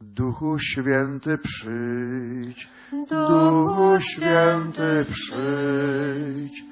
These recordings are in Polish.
Duchu Święty przyjdź, Duchu Święty przyjdź,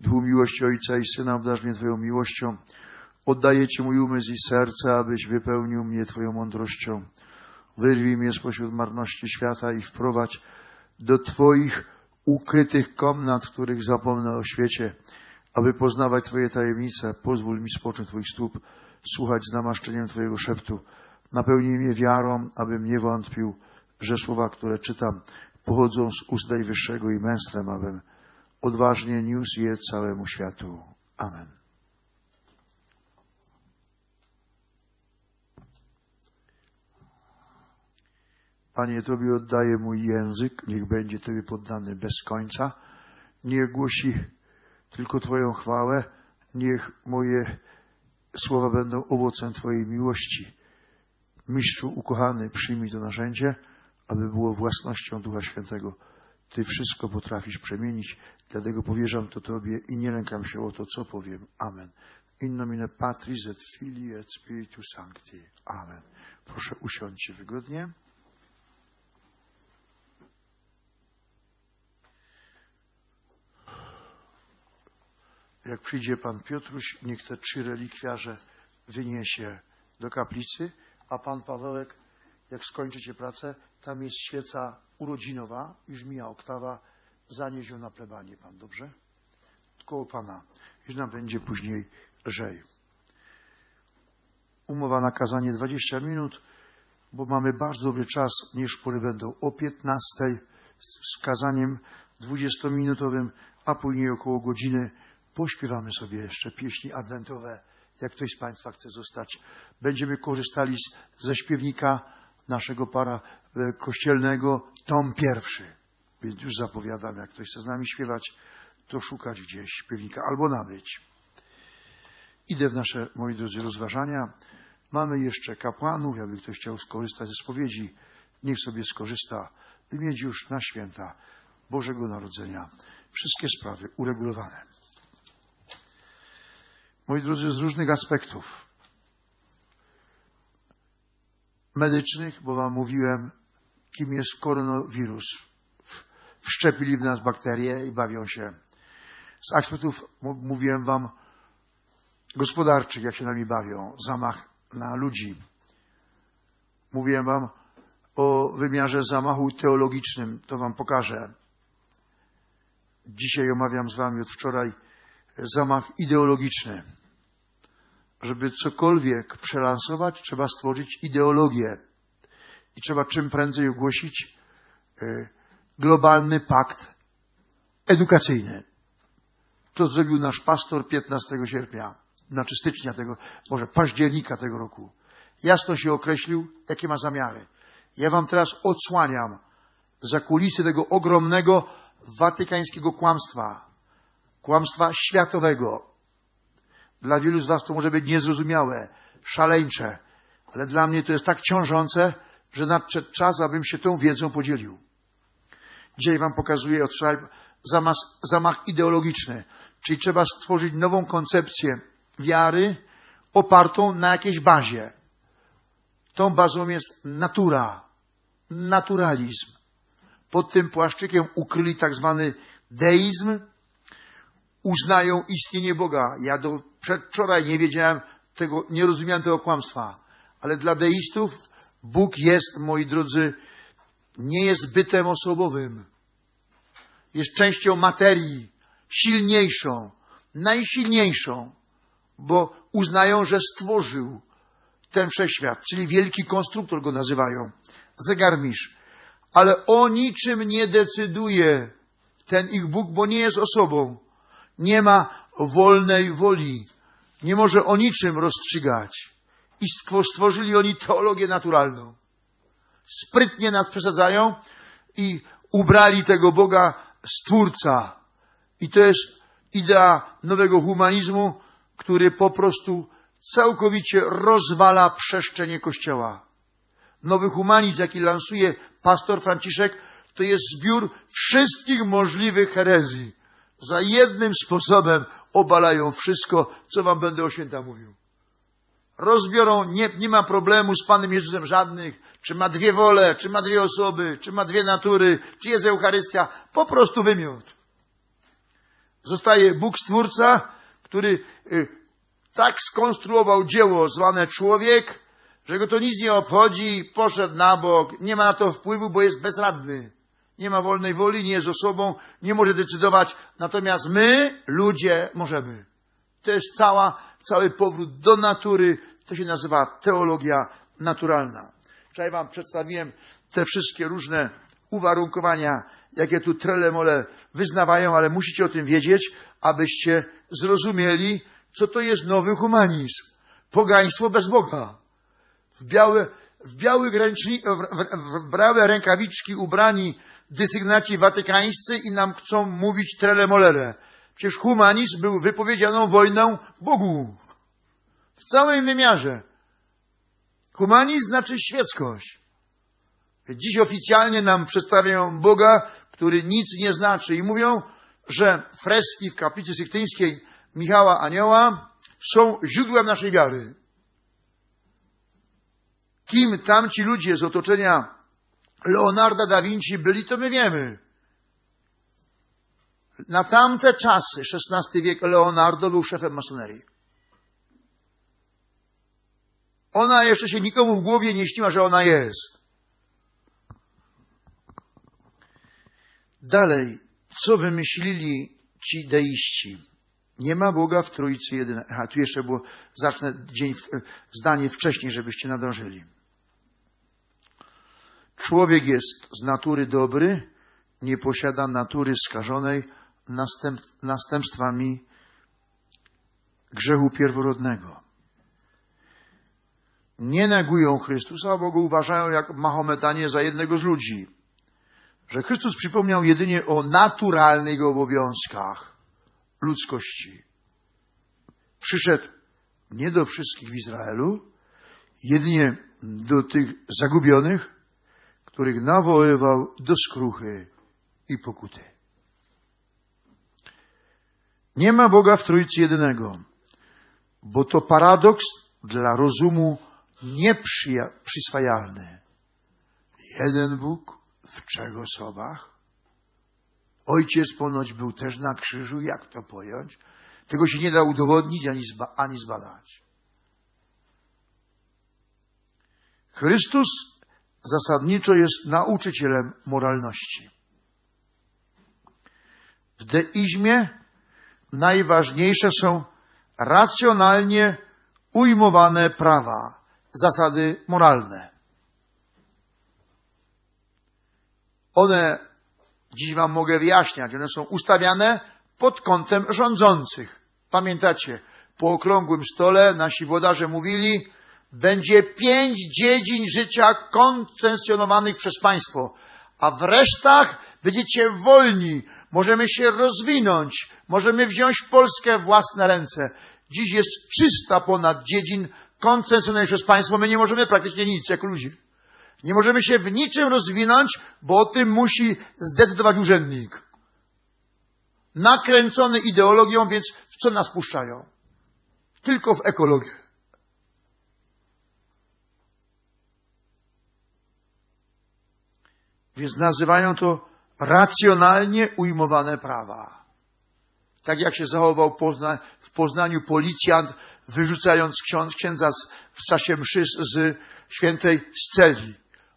Duchu miłości Ojca i Syna, obdarz mnie Twoją miłością. Oddaję Ci mój umysł i serce, abyś wypełnił mnie Twoją mądrością. Wyrwij mnie spośród marności świata i wprowadź do Twoich ukrytych komnat, których zapomnę o świecie, aby poznawać Twoje tajemnice. Pozwól mi spocząć Twoich stóp, słuchać z namaszczeniem Twojego szeptu. Napełnij mnie wiarą, abym nie wątpił, że słowa, które czytam, pochodzą z ust Najwyższego i męstwem, abym odważnie niósł je całemu światu. Amen. Panie, Tobie oddaję mój język, niech będzie Tobie poddany bez końca. Niech głosi tylko Twoją chwałę, niech moje słowa będą owocem Twojej miłości. Mistrzu ukochany, przyjmij to narzędzie, aby było własnością Ducha Świętego. Ty wszystko potrafisz przemienić, dlatego powierzam to Tobie i nie lękam się o to, co powiem. Amen. In nomine Patris et Filii et Spiritus Sancti. Amen. Proszę usiądźcie wygodnie. Jak przyjdzie Pan Piotruś, niech te trzy relikwiarze wyniesie do kaplicy, a Pan Pawełek, jak skończycie pracę, tam jest świeca urodzinowa, już mija oktawa, zanieś ją na plebanie Pan, dobrze? Koło Pana, już nam będzie później lżej. Umowa na kazanie 20 minut, bo mamy bardzo dobry czas, niż pory będą o 15 z z kazaniem 20-minutowym, a później około godziny pośpiewamy sobie jeszcze pieśni adwentowe. Jak ktoś z Państwa chce zostać, będziemy korzystali z, ze śpiewnika naszego para e, kościelnego, tom pierwszy. Więc już zapowiadam, jak ktoś chce z nami śpiewać, to szukać gdzieś śpiewnika albo nabyć. Idę w nasze, moi drodzy, rozważania. Mamy jeszcze kapłanów, jakby ktoś chciał skorzystać ze spowiedzi, niech sobie skorzysta, by mieć już na święta Bożego Narodzenia wszystkie sprawy uregulowane. Moi drodzy, z różnych aspektów medycznych, bo Wam mówiłem, kim jest koronawirus. Wszczepili w nas bakterie i bawią się. Z aspektów, mówiłem Wam, gospodarczych, jak się nami bawią, zamach na ludzi. Mówiłem Wam o wymiarze zamachu teologicznym, to Wam pokażę. Dzisiaj omawiam z Wami od wczoraj zamach ideologiczny. Żeby cokolwiek przelansować, trzeba stworzyć ideologię. I trzeba czym prędzej ogłosić globalny pakt edukacyjny. To zrobił nasz pastor 15 sierpnia, znaczy stycznia tego, może października tego roku. Jasno się określił, jakie ma zamiary. Ja wam teraz odsłaniam za kulisy tego ogromnego watykańskiego kłamstwa. Kłamstwa światowego. Dla wielu z was to może być niezrozumiałe, szaleńcze, ale dla mnie to jest tak ciążące, że nadszedł czas, abym się tą wiedzą podzielił. Dzisiaj Wam pokazuję od zamach, zamach ideologiczny, czyli trzeba stworzyć nową koncepcję wiary opartą na jakiejś bazie. Tą bazą jest natura, naturalizm. Pod tym płaszczykiem ukryli tak zwany deizm, uznają istnienie Boga. Ja do przedwczoraj nie wiedziałem tego, nie rozumiałem tego kłamstwa. Ale dla deistów Bóg jest, moi drodzy, nie jest bytem osobowym. Jest częścią materii, silniejszą, najsilniejszą, bo uznają, że stworzył ten wszechświat, czyli wielki konstruktor go nazywają, zegarmistrz. Ale o niczym nie decyduje ten ich Bóg, bo nie jest osobą. Nie ma wolnej woli. Nie może o niczym rozstrzygać. I stwo- stworzyli oni teologię naturalną. Sprytnie nas przesadzają i ubrali tego Boga stwórca. I to jest idea nowego humanizmu, który po prostu całkowicie rozwala przestrzenie Kościoła. Nowy humanizm, jaki lansuje pastor Franciszek, to jest zbiór wszystkich możliwych herezji. Za jednym sposobem obalają wszystko, co wam będę o święta mówił. Rozbiorą, nie, nie ma problemu z Panem Jezusem żadnych, czy ma dwie wole, czy ma dwie osoby, czy ma dwie natury, czy jest Eucharystia, po prostu wymiot. Zostaje Bóg Stwórca, który y, tak skonstruował dzieło zwane człowiek, że go to nic nie obchodzi, poszedł na bok, nie ma na to wpływu, bo jest bezradny. Nie ma wolnej woli, nie jest osobą, nie może decydować. Natomiast my, ludzie, możemy. To jest cała, cały powrót do natury. To się nazywa teologia naturalna. Wczoraj wam przedstawiłem te wszystkie różne uwarunkowania, jakie tu trelemole wyznawają, ale musicie o tym wiedzieć, abyście zrozumieli, co to jest nowy humanizm. Pogaństwo bez Boga. W białe, w białych ręczni, w, białe rękawiczki ubrani dysygnaci watykańscy i nam chcą mówić trelemolele. Przecież humanizm był wypowiedzianą wojną Bogu. W całym wymiarze. Humanizm znaczy świeckość. Dziś oficjalnie nam przedstawiają Boga, który nic nie znaczy i mówią, że freski w kaplicy syktyńskiej Michała Anioła są źródłem naszej wiary. Kim tamci ludzie z otoczenia Leonarda da Vinci byli, to my wiemy. Na tamte czasy, XVI wiek, Leonardo był szefem masonerii. Ona jeszcze się nikomu w głowie nie śniła, że ona jest. Dalej, co wymyślili ci deiści? Nie ma Boga w Trójcy jedynej. Aha, tu jeszcze było, zacznę dzień, zdanie wcześniej, żebyście nadążyli. Człowiek jest z natury dobry, nie posiada natury skażonej następ, następstwami grzechu pierworodnego. Nie negują Chrystusa, bo go uważają jak Mahometanie za jednego z ludzi. Że Chrystus przypomniał jedynie o naturalnych obowiązkach ludzkości. Przyszedł nie do wszystkich w Izraelu, jedynie do tych zagubionych, których nawoływał do skruchy i pokuty. Nie ma Boga w Trójcy jedynego, bo to paradoks dla rozumu nieprzyswajalny. Jeden Bóg w trzech osobach. Ojciec ponoć był też na krzyżu, jak to pojąć? Tego się nie da udowodnić ani, zba, ani zbadać. Chrystus zasadniczo jest nauczycielem moralności. W deizmie najważniejsze są racjonalnie ujmowane prawa, zasady moralne. One, dziś Wam mogę wyjaśniać, one są ustawiane pod kątem rządzących. Pamiętacie, po okrągłym stole nasi włodarze mówili, będzie pięć dziedzin życia koncesjonowanych przez państwo, a w resztach będziecie wolni, możemy się rozwinąć, możemy wziąć Polskę w własne ręce. Dziś jest 300 ponad dziedzin koncesjonowanych przez państwo, my nie możemy praktycznie nic jako ludzie. Nie możemy się w niczym rozwinąć, bo o tym musi zdecydować urzędnik. Nakręcony ideologią, więc w co nas puszczają? Tylko w ekologię. Więc nazywają to racjonalnie ujmowane prawa. Tak jak się zachował w Poznaniu policjant, wyrzucając ksiądz, księdza z, w czasie mszy z, z świętej sceli.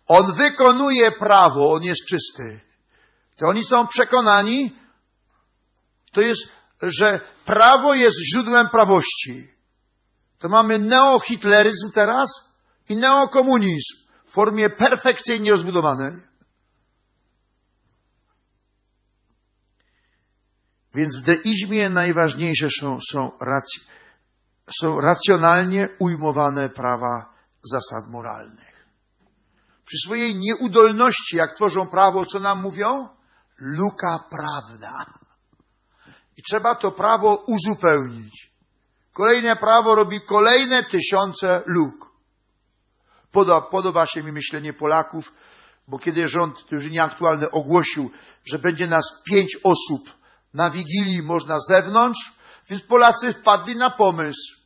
On wykonuje prawo, on jest czysty. To oni są przekonani, to jest że prawo jest źródłem prawości, to mamy neohitleryzm teraz i neokomunizm w formie perfekcyjnie rozbudowanej. Więc w deizmie najważniejsze są, są, rac- są racjonalnie ujmowane prawa zasad moralnych. Przy swojej nieudolności, jak tworzą prawo, co nam mówią? Luka prawna. I trzeba to prawo uzupełnić. Kolejne prawo robi kolejne tysiące luk. Podoba, podoba się mi myślenie Polaków, bo kiedy rząd, to już nieaktualny, ogłosił, że będzie nas pięć osób na Wigilii można zewnątrz, więc Polacy wpadli na pomysł,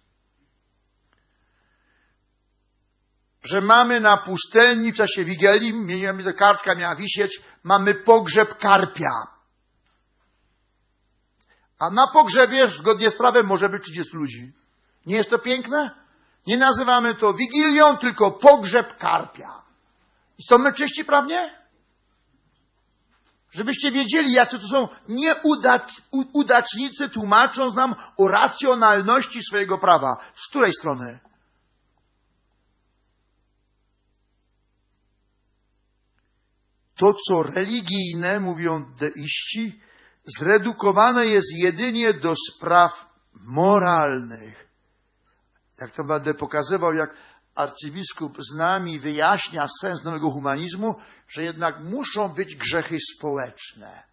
że mamy na pustelni w czasie Wigilii, mieliśmy, ta kartka miała wisieć, mamy pogrzeb karpia. A na pogrzebie, zgodnie z prawem, może być 30 ludzi. Nie jest to piękne? Nie nazywamy to Wigilią, tylko pogrzeb karpia. I są my czyści prawnie? Żebyście wiedzieli, jacy to są nieudacznicy, tłumacząc nam o racjonalności swojego prawa. Z której strony? To, co religijne, mówią deiści, zredukowane jest jedynie do spraw moralnych. Jak to będę pokazywał, jak arcybiskup z nami wyjaśnia sens nowego humanizmu, że jednak muszą być grzechy społeczne.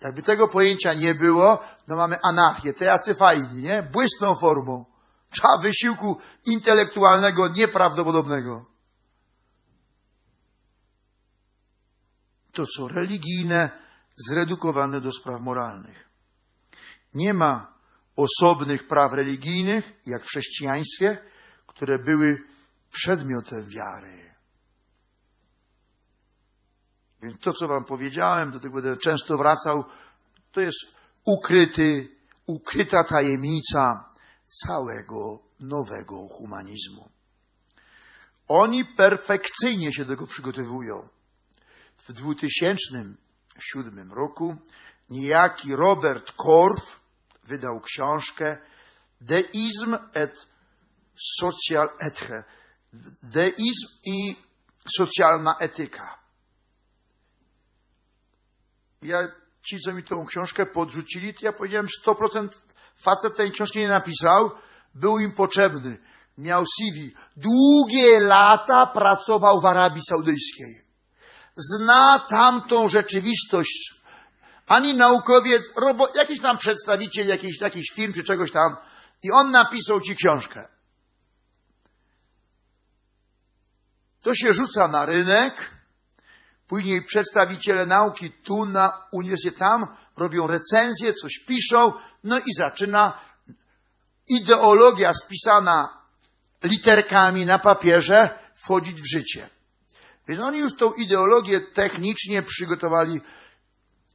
Jakby tego pojęcia nie było, no mamy anarchię, te jacy fajni, nie? Błysną formą. Trzeba wysiłku intelektualnego nieprawdopodobnego. To co religijne, zredukowane do spraw moralnych. Nie ma osobnych praw religijnych, jak w chrześcijaństwie, które były przedmiotem wiary. Więc to, co Wam powiedziałem, do tego będę często wracał, to jest ukryty, ukryta tajemnica całego nowego humanizmu. Oni perfekcyjnie się do tego przygotowują. W 2007 roku niejaki Robert Korf wydał książkę Deizm et social ethe. Deizm i socjalna etyka. Ja, ci, co mi tą książkę podrzucili, to ja powiedziałem, 100% facet tej książki nie napisał, był im potrzebny. Miał CV. Długie lata pracował w Arabii Saudyjskiej. Zna tamtą rzeczywistość. Ani naukowiec, robo, jakiś tam przedstawiciel jakiejś, jakiejś firm czy czegoś tam. I on napisał ci książkę. To się rzuca na rynek, później przedstawiciele nauki tu na uniwersytecie tam robią recenzje, coś piszą, no i zaczyna ideologia spisana literkami na papierze wchodzić w życie. Więc oni już tą ideologię technicznie przygotowali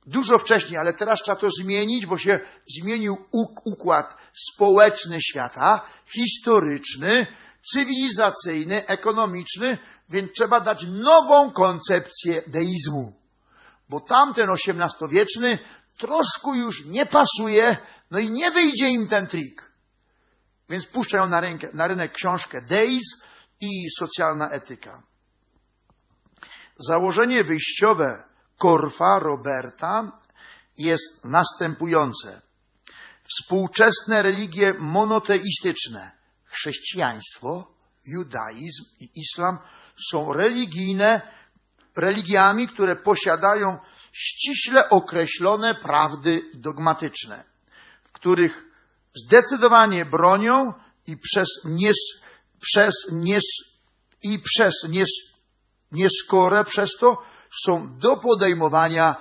dużo wcześniej, ale teraz trzeba to zmienić, bo się zmienił układ społeczny świata, historyczny, cywilizacyjny, ekonomiczny, więc trzeba dać nową koncepcję deizmu. Bo tamten XVIII-wieczny troszkę już nie pasuje, no i nie wyjdzie im ten trik. Więc puszczają na, rękę, na rynek książkę Deizm i socjalna etyka. Założenie wyjściowe Korfa Roberta jest następujące. Współczesne religie monoteistyczne, chrześcijaństwo, judaizm i islam są religijne, religiami, które posiadają ściśle określone prawdy dogmatyczne, w których zdecydowanie bronią i przez, nies, przez nies, i przez nies, nieskorę przez to są do podejmowania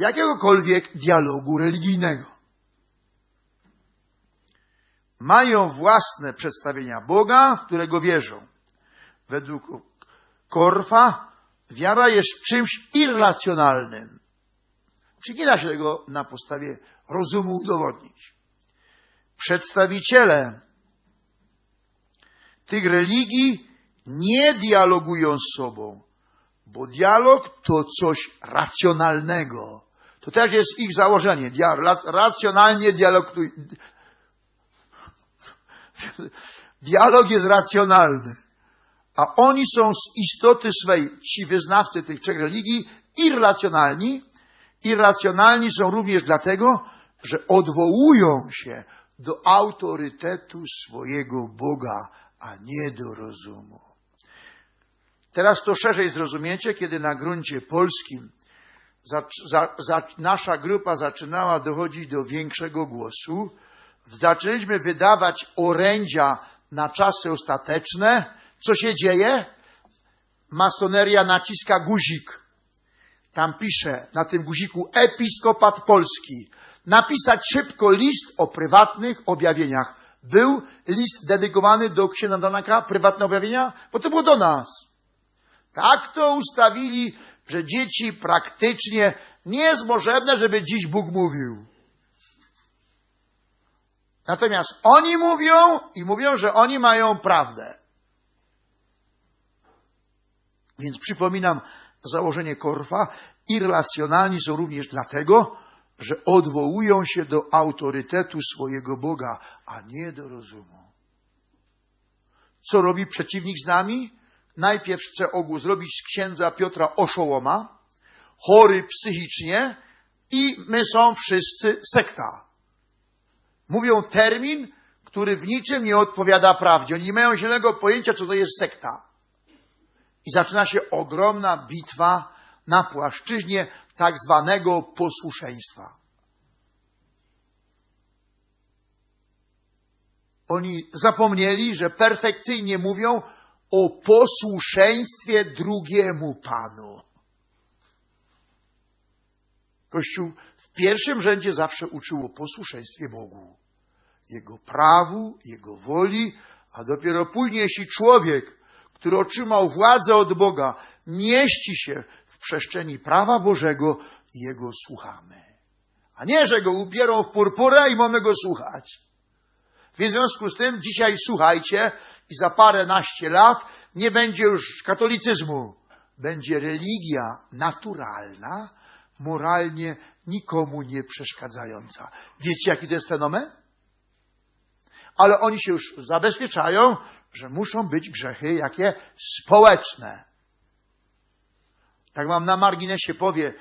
jakiegokolwiek dialogu religijnego. Mają własne przedstawienia Boga, w którego wierzą. Według Korfa wiara jest czymś irracjonalnym. Czy nie da się tego na podstawie rozumu udowodnić? Przedstawiciele tych religii nie dialogują z sobą, bo dialog to coś racjonalnego, To też jest ich założenie. Racjonalnie dialogtuj. Dialog jest racjonalny. A oni są z istoty swej, ci wyznawcy tych trzech religii, irracjonalni. Irracjonalni są również dlatego, że odwołują się do autorytetu swojego Boga, a nie do rozumu. Teraz to szerzej zrozumiecie, kiedy na gruncie polskim za, za, za, nasza grupa zaczynała dochodzić do większego głosu, zaczęliśmy wydawać orędzia na czasy ostateczne. Co się dzieje? Masoneria naciska guzik. Tam pisze na tym guziku Episkopat Polski. Napisać szybko list o prywatnych objawieniach. Był list dedykowany do księdza Danaka, prywatne objawienia, bo to było do nas. Tak to ustawili, że dzieci praktycznie nie jest możliwe, żeby dziś Bóg mówił. Natomiast oni mówią i mówią, że oni mają prawdę. Więc przypominam założenie Korfa. Irracjonalni są również dlatego, że odwołują się do autorytetu swojego Boga, a nie do rozumu. Co robi przeciwnik z nami? Najpierw chce ogół zrobić z księdza Piotra oszołoma, chory psychicznie i my są wszyscy sekta. Mówią termin, który w niczym nie odpowiada prawdzie. Oni nie mają zielonego pojęcia, co to jest sekta. I zaczyna się ogromna bitwa na płaszczyźnie tak zwanego posłuszeństwa. Oni zapomnieli, że perfekcyjnie mówią o posłuszeństwie drugiemu Panu. Kościół w pierwszym rzędzie zawsze uczył o posłuszeństwie Bogu, Jego prawu, Jego woli, a dopiero później, jeśli człowiek, który otrzymał władzę od Boga, mieści się w przestrzeni prawa Bożego, Jego słuchamy. A nie, że go ubierą w purpurę i mamy go słuchać. W związku z tym dzisiaj słuchajcie i za paręnaście lat nie będzie już katolicyzmu. Będzie religia naturalna, moralnie nikomu nie przeszkadzająca. Wiecie, jaki to jest fenomen? Ale oni się już zabezpieczają, że muszą być grzechy jakie społeczne. Tak wam na marginesie powie,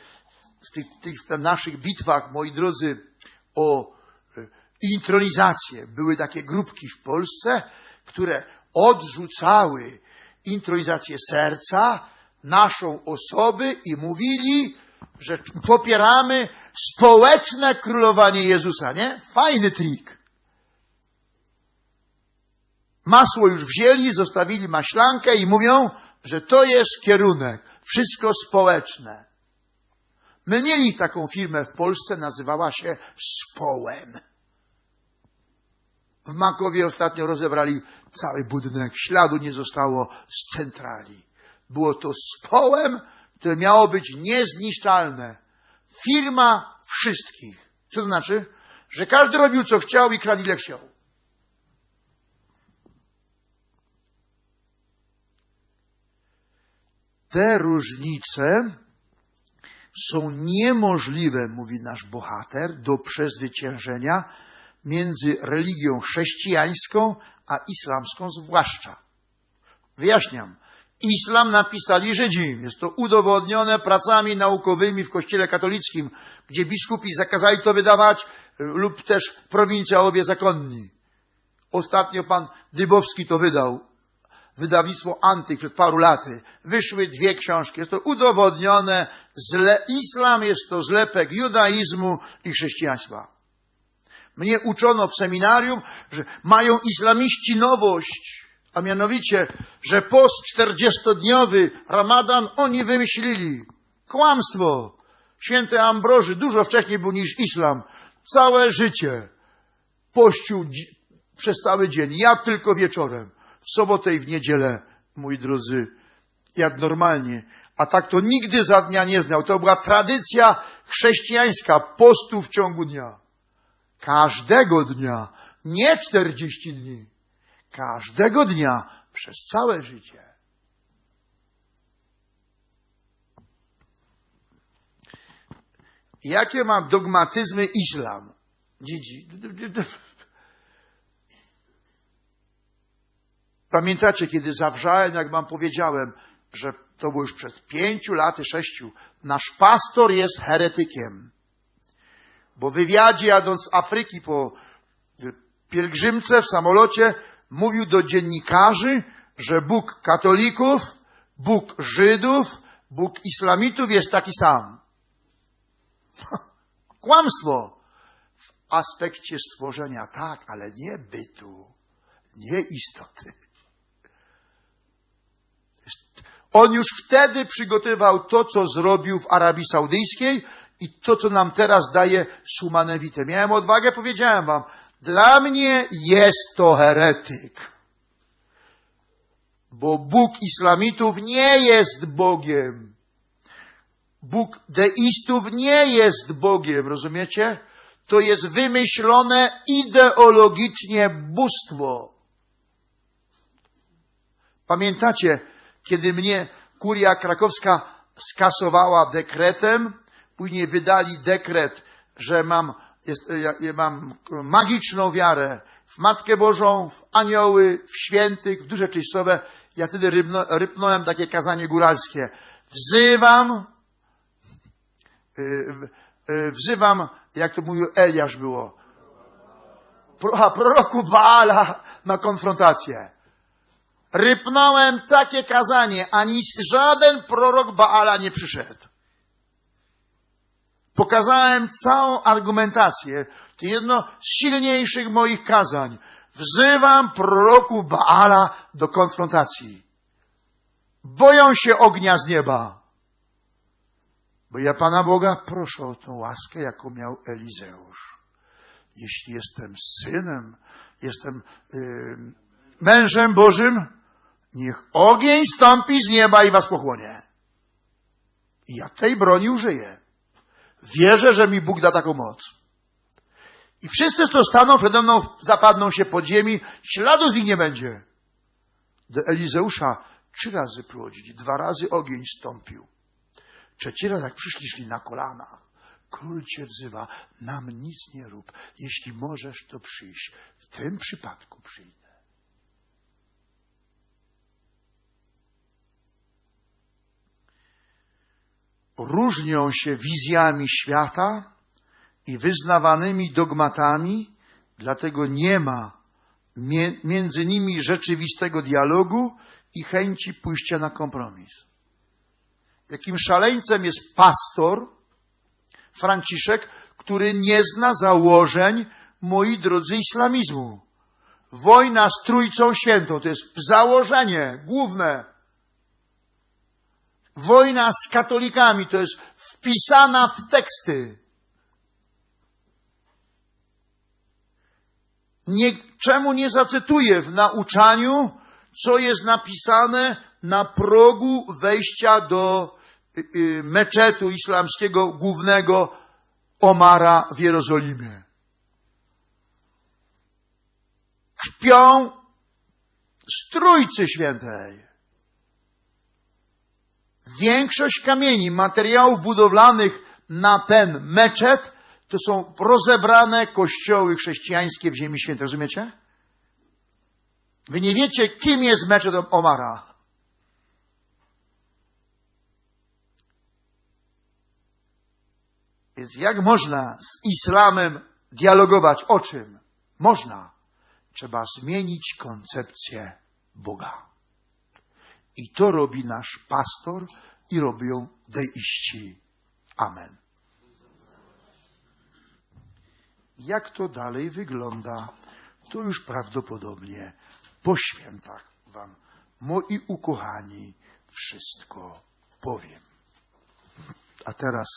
w tych, tych naszych bitwach, moi drodzy, o e, intronizację. Były takie grupki w Polsce, które odrzucały intronizację serca, naszą osoby i mówili, że popieramy społeczne królowanie Jezusa, nie? Fajny trik. Masło już wzięli, zostawili maślankę i mówią, że to jest kierunek. Wszystko społeczne. My mieli taką firmę w Polsce, nazywała się Społem. W Makowie ostatnio rozebrali cały budynek, śladu nie zostało z centrali. Było to Społem, które miało być niezniszczalne. Firma wszystkich. Co to znaczy? Że każdy robił co chciał i kradł ile chciał. Te różnice są niemożliwe, mówi nasz bohater, do przezwyciężenia między religią chrześcijańską a islamską zwłaszcza. Wyjaśniam. Islam napisali Żydzi. Jest to udowodnione pracami naukowymi w Kościele katolickim, gdzie biskupi zakazali to wydawać lub też prowincjałowie zakonni. Ostatnio pan Dybowski to wydał. Wydawnictwo Antyk przed paru laty. Wyszły dwie książki. Jest to udowodnione. Zle, islam jest to zlepek judaizmu i chrześcijaństwa. Mnie uczono w seminarium, że mają islamiści nowość, a mianowicie, że post 40-dniowy Ramadan oni wymyślili. Kłamstwo. Święty Ambroży dużo wcześniej był niż islam. Całe życie pościł przez cały dzień. Ja tylko wieczorem. W sobotę i w niedzielę, moi drodzy, jak normalnie. A tak to nigdy za dnia nie znał. To była tradycja chrześcijańska postu w ciągu dnia. Każdego dnia, nie 40 dni. Każdego dnia przez całe życie. Jakie ma dogmatyzmy islam? Dzidzi. Pamiętacie, kiedy zawrzałem, jak wam powiedziałem, że to było już przed pięciu laty, sześciu, nasz pastor jest heretykiem. Bo w wywiadzie jadąc z Afryki po pielgrzymce w samolocie mówił do dziennikarzy, że Bóg katolików, Bóg Żydów, Bóg islamitów jest taki sam. Kłamstwo w aspekcie stworzenia, tak, ale nie bytu, nie istoty. On już wtedy przygotowywał to, co zrobił w Arabii Saudyjskiej i to, co nam teraz daje Sumanewite. Miałem odwagę, powiedziałem wam, dla mnie jest to heretyk. Bo Bóg islamitów nie jest Bogiem. Bóg deistów nie jest Bogiem, rozumiecie? To jest wymyślone ideologicznie bóstwo. Pamiętacie, kiedy mnie kuria krakowska skasowała dekretem, później wydali dekret, że mam, jest, ja, mam magiczną wiarę w Matkę Bożą, w anioły, w świętych, w duże czystowe. Ja wtedy rybno, rypnąłem takie kazanie góralskie. Wzywam, yy, yy, wzywam, jak to mówił Eliasz było, proroku Baala na konfrontację. Rypnąłem takie kazanie, ani żaden prorok Baala nie przyszedł. Pokazałem całą argumentację. To jedno z silniejszych moich kazań. Wzywam proroków Baala do konfrontacji. Boją się ognia z nieba. Bo ja Pana Boga proszę o tą łaskę, jaką miał Elizeusz. Jeśli jestem synem, jestem yy, mężem Bożym, niech ogień stąpi z nieba i was pochłonie. I ja tej broni użyję. Wierzę, że mi Bóg da taką moc. I wszyscy, co staną przede mną, zapadną się pod ziemi, śladu z nich nie będzie. Do Elizeusza trzy razy prowadzili, dwa razy ogień stąpił. Trzeci raz, jak przyszli, szli na kolanach. Król cię wzywa, nam nic nie rób. Jeśli możesz, to przyjść. W tym przypadku przyjdę. Różnią się wizjami świata i wyznawanymi dogmatami, dlatego nie ma między nimi rzeczywistego dialogu i chęci pójścia na kompromis. Jakim szaleńcem jest pastor Franciszek, który nie zna założeń, moi drodzy, islamizmu. Wojna z Trójcą Świętą to jest założenie główne Wojna z katolikami to jest wpisana w teksty. Nie, czemu nie zacytuję w nauczaniu, co jest napisane na progu wejścia do y, y, meczetu islamskiego głównego Omara w Jerozolimie? Kpią z Trójcy Świętej. Większość kamieni, materiałów budowlanych na ten meczet to są rozebrane kościoły chrześcijańskie w Ziemi Świętej. Rozumiecie? Wy nie wiecie, kim jest meczet Omara. Więc jak można z islamem dialogować? O czym? Można. Trzeba zmienić koncepcję Boga. I to robi nasz pastor i robią deiści. Amen. Jak to dalej wygląda, to już prawdopodobnie po świętach Wam, moi ukochani, wszystko powiem. A teraz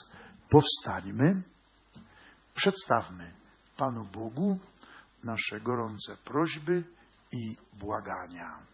powstańmy, przedstawmy Panu Bogu nasze gorące prośby i błagania.